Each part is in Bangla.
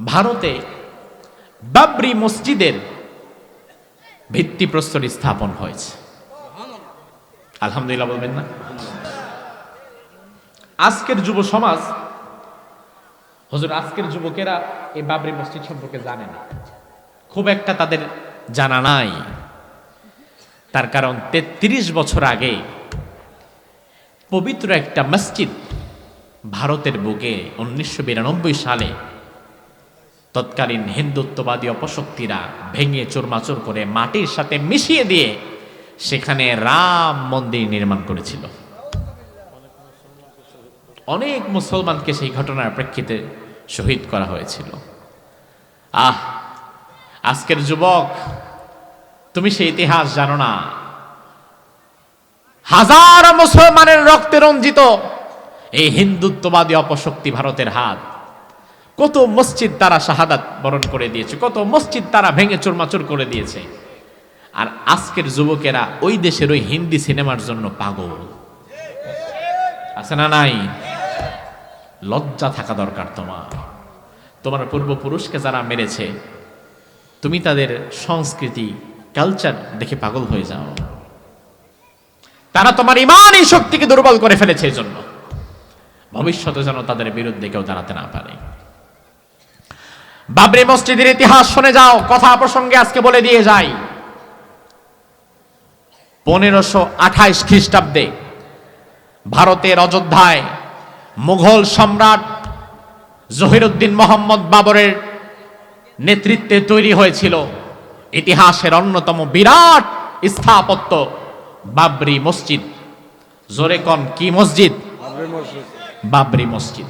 ভারতে বাবরি মসজিদের ভিত্তিপ্রস্তর স্থাপন হয়েছে। আলহামদুলিল্লাহ বলবেন না। আজকের যুব সমাজ, হুজুর, আজকের যুবকেরা এই বাবরি মসজিদ সম্পর্কে জানে না। খুব একটা তাদের জানা নাই। তার কারণ তেত্রিশ বছর আগে পবিত্র একটা মসজিদ ভারতের বুকে উনিশশো বিরানব্বই সালে তৎকালীন হিন্দুত্ববাদী অপশক্তিরা ভেঙে চোরমাচোর করে মাটির সাথে মিশিয়ে দিয়ে সেখানে রাম মন্দির নির্মাণ করেছিল। অনেক মুসলমানকে সেই ঘটনার প্রেক্ষিতে শহীদ করা হয়েছিল। আহ, আজকের যুবক, তুমি সেই ইতিহাস জানো না। হাজার মুসলমানের রক্তে রঞ্জিত এই হিন্দুত্ববাদী অপশক্তি ভারতের হাত। কত মসজিদ তারা শাহাদাত বরণ করে দিয়েছে, কত মসজিদ তারা ভেঙে চুরমাচুর করে দিয়েছে। আর আজকের যুবকেরা ওই দেশের ওই হিন্দি সিনেমার জন্য পাগল। আছে না নাই? লজ্জা থাকা দরকার তোমার। তোমার পূর্বপুরুষকে যারা মেরেছে, তুমি তাদের সংস্কৃতি কালচার দেখে পাগল হয়ে যাও। তারা তোমার ইমান, এই শক্তিকে দুর্বল করে ফেলেছে এই জন্য ভবিষ্যতে যেন তাদের বিরুদ্ধে কেউ দাঁড়াতে না পারে। বাবরি মসজিদের ইতিহাস শুনে যাও কথা প্রসঙ্গে আজকে বলে দিয়ে যাই। পনেরোশো আঠাইশ খ্রিস্টাব্দে ভারতের অযোধ্যায় মুঘল সম্রাট জহিরুদ্দিন মোহাম্মদ বাবরের নেতৃত্বে তৈরি হয়েছিল ইতিহাসের অন্যতম বিরাট স্থাপত্য বাবরি মসজিদ। জোরে কন কি মসজিদ? বাবরি মসজিদ।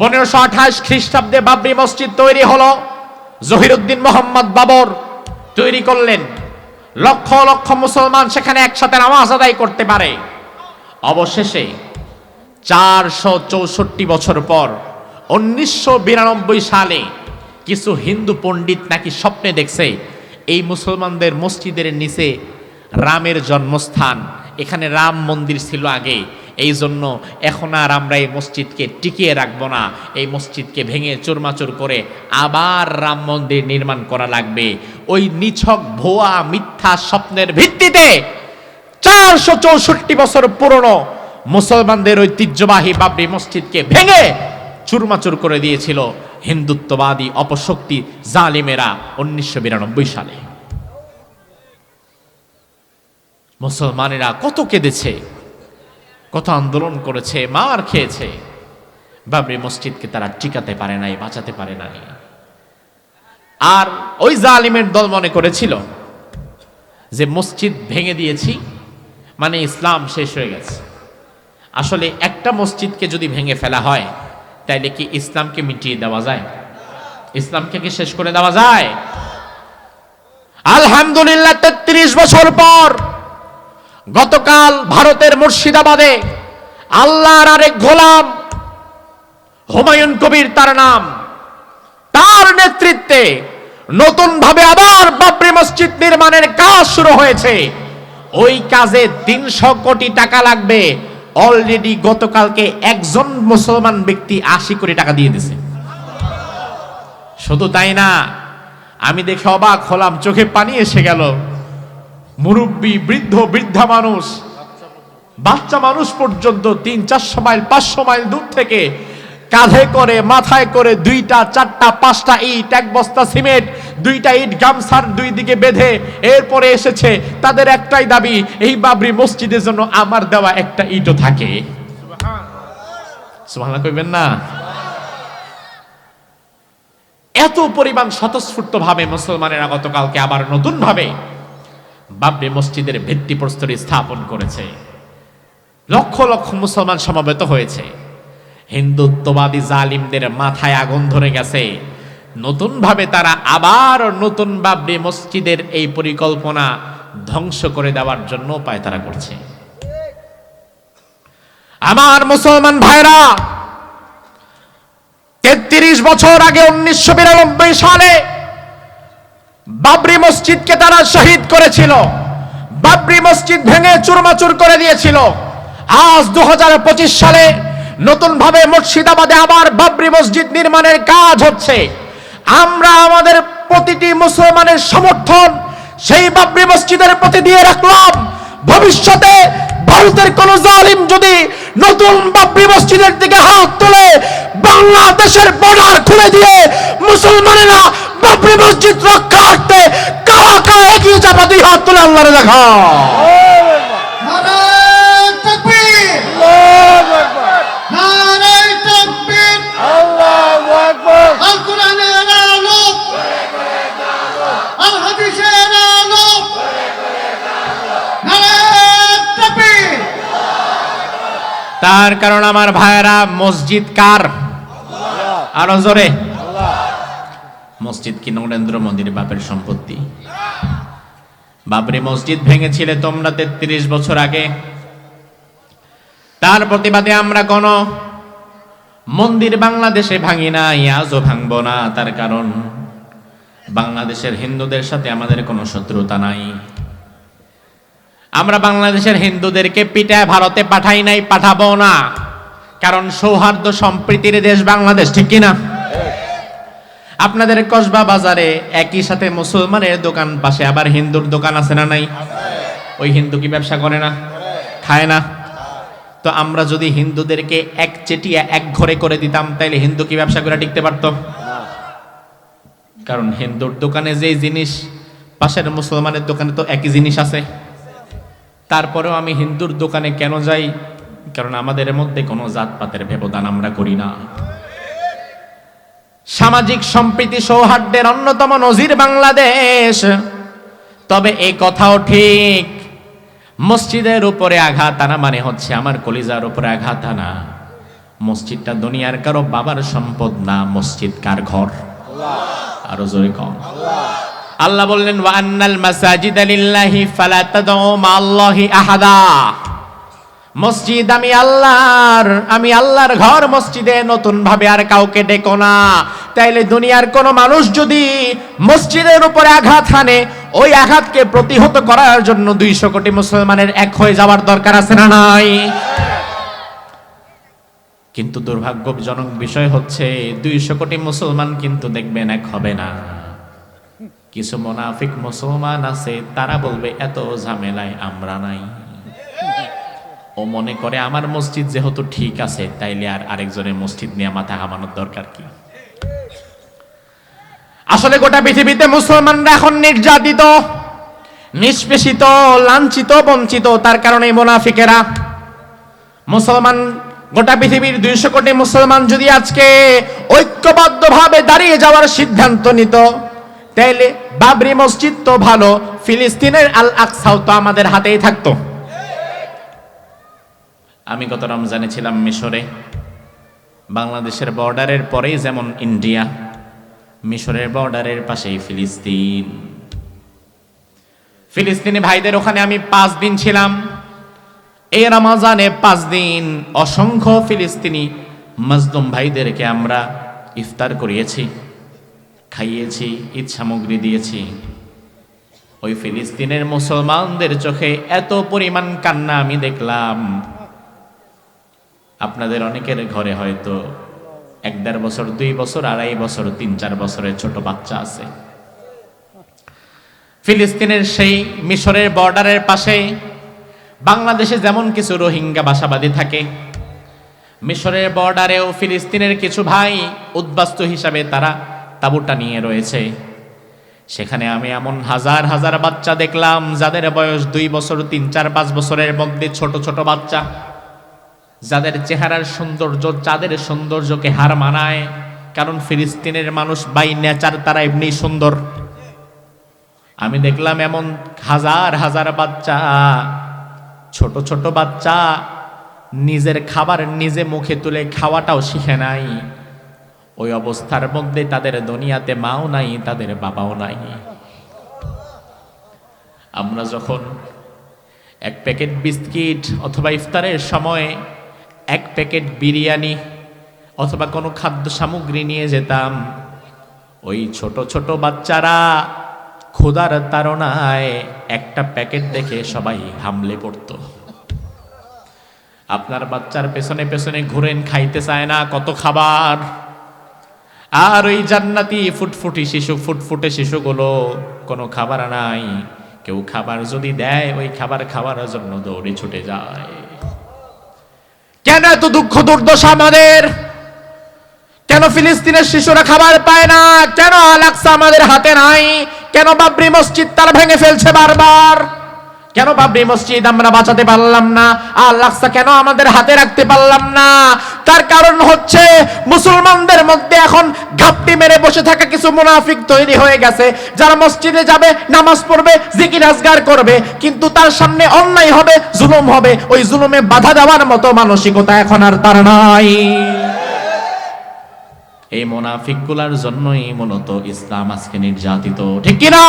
পনেরোশো আঠাশ খ্রিস্টাব্দে বাবরি মসজিদ তৈরি হলো। জহিরুদ্দিন মোহাম্মদ বাবর তৈরি করলেন। লক্ষ লক্ষ মুসলমান সেখানে একসাথে নামাজ আদায় করতে পারে। অবশেষে চারশো চৌষট্টি বছর পর উনিশশো বিরানব্বই সালে কিছু হিন্দু পণ্ডিত নাকি স্বপ্নে দেখছে এই মুসলমানদের মসজিদের নিচে রামের জন্মস্থান। এখানে রাম মন্দির ছিল আগে। এই জন্য এখন আর আমরা এই মসজিদকে টিকিয়ে রাখব না। এই মসজিদকে ভেঙে চুরমাচুর করে আবার রাম মন্দির নির্মাণ করা লাগবে। ওই নিছক ভোয়া মিথ্যা স্বপ্নের ভিত্তিতে চারশো চৌষট্টি বছর পুরনো মুসলমানদের ঐতিহ্যবাহী বাবরি মসজিদকে ভেঙে চুরমাচুর করে দিয়েছিল হিন্দুত্ববাদী অপশক্তি জালিমেরা উনিশশো বিরানব্বই সালে। মুসলমানেরা কত কেঁদেছে? কত আন্দোলন করেছে, মার খেয়েছে। বাবরি মসজিদকে তারা টিকাতে পারে নাই, বাঁচাতে পারে নাই। আর ওই জালিমের দল মনে করেছিল যে, মসজিদ ভেঙে দিয়েছি মানে ইসলাম শেষ হয়ে গেছে। আসলে একটা মসজিদকে যদি ভেঙে ফেলা হয়, তাইলে কি ইসলামকে মিটিয়ে দেওয়া যায়? ইসলামকে কি শেষ করে দেওয়া যায়? আলহামদুলিল্লাহ, তেত্রিশ বছর পর গতকাল ভারতের মুর্শিদাবাদে আল্লাহর আরেক গোলাম হুমায়ুন কবির তার নাম। তার নেতৃত্বে নতুন ভাবে আবার বাবরি মসজিদ নির্মাণের কাজ শুরু হয়েছে। ওই কাজে তিনশো কোটি টাকা লাগবে। অলরেডি গতকালকে একজন মুসলমান ব্যক্তি আশি কোটি টাকা দিয়ে দিছে। শুধু তাই না, আমি দেখে অবাক হলাম, চোখে পানি এসে গেল। মুরব্বী, বৃদ্ধ, বৃদ্ধা মানুষ। বাচ্চা মানুষ পর্যন্ত তিন, চারশো মাইল, পাঁচশো মাইল দূর থেকে কাঁধে করে, মাথায় করে দুইটা, চারটা, পাঁচটা ইট, এক বস্তা সিমেন্ট, দুইটা ইট, গামছার দুই দিকে বেঁধে এরপরে এসেছে। তাদের একটাই দাবি, এই বাবরি মসজিদের জন্য আমার দেওয়া একটা ইটও থাকে। কইবেন না? এত পরিমাণ স্বতঃস্ফূর্ত ভাবে মুসলমানেরা গতকালকে আবার নতুন ভাবে বাবরি মসজিদের ভিত্তিপ্রস্তর স্থাপন করেছে। লক্ষ লক্ষ মুসলমান সমবেত হয়েছে। হিন্দুত্ববাদী জালিমদের মাথায় আগুন ধরে গেছে। নতুনভাবে তারা আবার নতুন বাবরি মসজিদের এই পরিকল্পনা ধ্বংস করে দেওয়ার জন্য উপায় তারা করছে। আমার মুসলমান ভাইরা, তেত্রিশ বছর আগে উনিশশো বিরানব্বই সালে বাবরি মসজিদকে তারা শহীদ করেছিল। বাবরি মসজিদ ভেঙে চুরমাচুর করে দিয়েছিল। আজ দু সালে নতুন ভাবে মুর্শিদাবাদে আবার বাবরি মসজিদ নির্মাণের কাজ হচ্ছে। আমরা আমাদের প্রতিটি মুসলমানের সমর্থন সেই বাবরি মসজিদের প্রতি দিয়ে রাখলাম। ভবিষ্যতে ভারতের কোন জালিম যদি নতুন বাবরি মসজিদের দিকে হাত তোলে, বাংলাদেশের বর্ডার খুলে দিয়ে মুসলমানেরা বাবরি মসজিদ রক্ষার্থে কারা কারা এগিয়ে যাবে দুই হাত তুলে আল্লাহরে দেখা তার কারণ আমার ভাইয়েরা মসজিদ কার? আরও জোরে। মসজিদ কি নরেন্দ্র মোদীর বাপের সম্পত্তি। বাবরি মসজিদ ভেঙেছিলে তোমরা তেত্রিশ বছর আগে। তার প্রতিবাদে আমরা কোন মন্দির বাংলাদেশে ভাঙি না আজও ভাঙবো না। তার কারণ, বাংলাদেশের হিন্দুদের সাথে আমাদের কোনো শত্রুতা নাই। আমরা বাংলাদেশের হিন্দুদেরকে পিটায় ভারতে পাঠাই নাই, পাঠাবো না। কারণ সৌহার্দ্য সম্প্রীতির দেশ বাংলাদেশ, ঠিক কিনা? আপনাদের কসবা বাজারে একই সাথে মুসলমানের দোকান পাশে আবার হিন্দুর দোকান আছে না নাই? ওই হিন্দু কি ব্যবসা করে না? খায় না? তো আমরা যদি হিন্দুদেরকে এক চেটিয়া এক ঘরে করে দিতাম, তাইলে হিন্দু কি ব্যবসা করে টিকতে পারতো? কারণ হিন্দুর দোকানে যে জিনিস, পাশের মুসলমানের দোকানে তো একই জিনিস আছে। তারপরেও আমি হিন্দুর দোকানে কেন যাই? কারণ আমাদের মধ্যে কোনো জাতপাতের ব্যবধান আমরা করি না। সামাজিক সম্প্রীতি সৌহার্দ্যের অন্যতম নজির বাংলাদেশ। তবে এই কথাও ঠিক। মসজিদের উপরে আঘাত আনা মানে হচ্ছে আমার কলিজার উপরে আঘাত আনা। মসজিদটা দুনিয়ার কারও বাবার সম্পদ না, মসজিদ কার ঘর? আরও জোরে কম। আল্লাহ বললেন, ওয়া আন্নাল মাসাজিদ লিল্লাহি ফালা তাদউ মাআল্লাহি আহাদা। মসজিদ আমি আল্লাহর আমি আল্লাহর ঘর মসজিদে নতুন ভাবে আর কাউকে ডেকো না। তাইলে দুনিয়ার কোন মানুষ যদি মসজিদের উপরে আঘাত হানে, ওই আঘাতকে প্রতিহত করার জন্য দুইশো কোটি মুসলমানের এক হয়ে যাওয়ার দরকার আছে না নাই? কিন্তু দুর্ভাগ্যজনক বিষয় হচ্ছে, দুইশো কোটি মুসলমান কিন্তু দেখবেন এক হবে না। কিছু মোনাফিক মুসলমান আছে, তারা বলবে, এত ঝামেলায় আমরা নাই। ও মনে করে, আমার মসজিদ যেহেতু ঠিক আছে, তাইলে আর আরেকজনের মসজিদ নিয়ে মাথা হামানোর দরকার কি? আসলে গোটা পৃথিবীতে মুসলমানরা এখন নির্যাতিত, নিষ্পেষিত, লাঞ্ছিত, বঞ্চিত, তার কারণে মোনাফিকেরা। মুসলমান, গোটা পৃথিবীর দুইশো কোটি মুসলমান যদি আজকে ঐক্যবদ্ধভাবে দাঁড়িয়ে যাওয়ার সিদ্ধান্ত নিত, তাইলে বাবরি মসজিদ তো ভালো, ফিলিস্তিনের আল আকসাও তো আমাদের হাতেই থাকতো। আমি গত রমজানে ছিলাম মিশরে, বাংলাদেশের বর্ডারের পরেই যেমন ইন্ডিয়া মিশরের বর্ডারের পাশেই ফিলিস্তিন। ফিলিস্তিনি ভাইদের ওখানে আমি পাঁচ দিন ছিলাম। এই রমাজানে পাঁচ দিন অসংখ্য ফিলিস্তিনি মজদুম ভাইদেরকে আমরা ইফতার করিয়েছি, খাইয়েছি ঈদ সামগ্রী দিয়েছি। ওই ফিলিস্তিনের মুসলমানদের চোখে এত পরিমাণ কান্না আমি দেখলাম। আপনাদের অনেকের ঘরে হয়তো এক দেড় বছর, দুই বছর, আড়াই বছর, তিন, চার বছরের ছোট বাচ্চা আছে। ফিলিস্তিনের সেই মিশরের বর্ডারের পাশে বাংলাদেশে যেমন কিছু রোহিঙ্গা বাসাবাদী থাকে, মিশরের বর্ডারেও ফিলিস্তিনের কিছু ভাই উদ্বাস্তু হিসাবে তারা তাঁবুটা নিয়ে রয়েছে। সেখানে আমি এমন হাজার হাজার বাচ্চা দেখলাম, যাদের বয়স দুই বছর, তিন, চার, পাঁচ বছরের মধ্যে ছোট ছোট বাচ্চা। যাদের চেহারার সৌন্দর্য, চাঁদের সৌন্দর্যকে হার মানায়, কারণ ফিলিস্তিনের মানুষ বাই নেচার তারা এমনি সুন্দর। আমি দেখলাম এমন হাজার হাজার বাচ্চা, ছোট ছোট বাচ্চা নিজের খাবার নিজে মুখে তুলে খাওয়াটাও শিখে নাই। ওই অবস্থার মধ্যে তাদের দুনিয়াতে মাও নাই, তাদের বাবাও নাই। আমরা যখন এক প্যাকেট বিস্কিট অথবা ইফতারের সময় এক প্যাকেট বিরিয়ানি অথবা কোনো খাদ্য সামগ্রী নিয়ে যেতাম। ওই ছোট ছোট বাচ্চারা ক্ষুধার তাড়নায় একটা প্যাকেট দেখে সবাই হামলে পড়তো। আপনার বাচ্চার পেছনে পেছনে ঘুরেন, খাইতে চায় না, কত খাবার। আর ওই জান্নাতি ফুটফুটি শিশু, ফুটফুটে শিশুগুলো কোনো খাবার নাই। কেউ খাবার যদি দেয়, ওই খাবার খাওয়ার জন্য দৌড়ে ছুটে যায়। এত দুঃখ দুর্দশা আমাদের। কেন ফিলিস্তিনের শিশুরা খাবার পায় না? কেন আলাক্সা আমাদের হাতে নাই? কেন বাবরি মসজিদ তারা ভেঙে ফেলছে বারবার? কেন বাবরি মসজিদ আমরা বাঁচাতে পারলাম না? আল্লাহসা কেন আমাদের হাতে রাখতে পারলাম না? তার কারণ হচ্ছে মুসলমানদের মধ্যে এখন ঘাপটি মেরে বসে থাকা কিছু মুনাফিক তৈরি হয়ে গেছে। যারা মসজিদে যাবে, নামাজ পড়বে, জিকির, আজগার করবে, কিন্তু তার সামনে অন্যায় হবে, জুলুম হবে। ওই জুলুমে বাধা দেওয়ার মতো মানসিকতা এখন আর তার নাই। এই মোনাফিকগুলার জন্যই মূলত ইসলাম আজকে নির্যাতিত, ঠিক কিনা?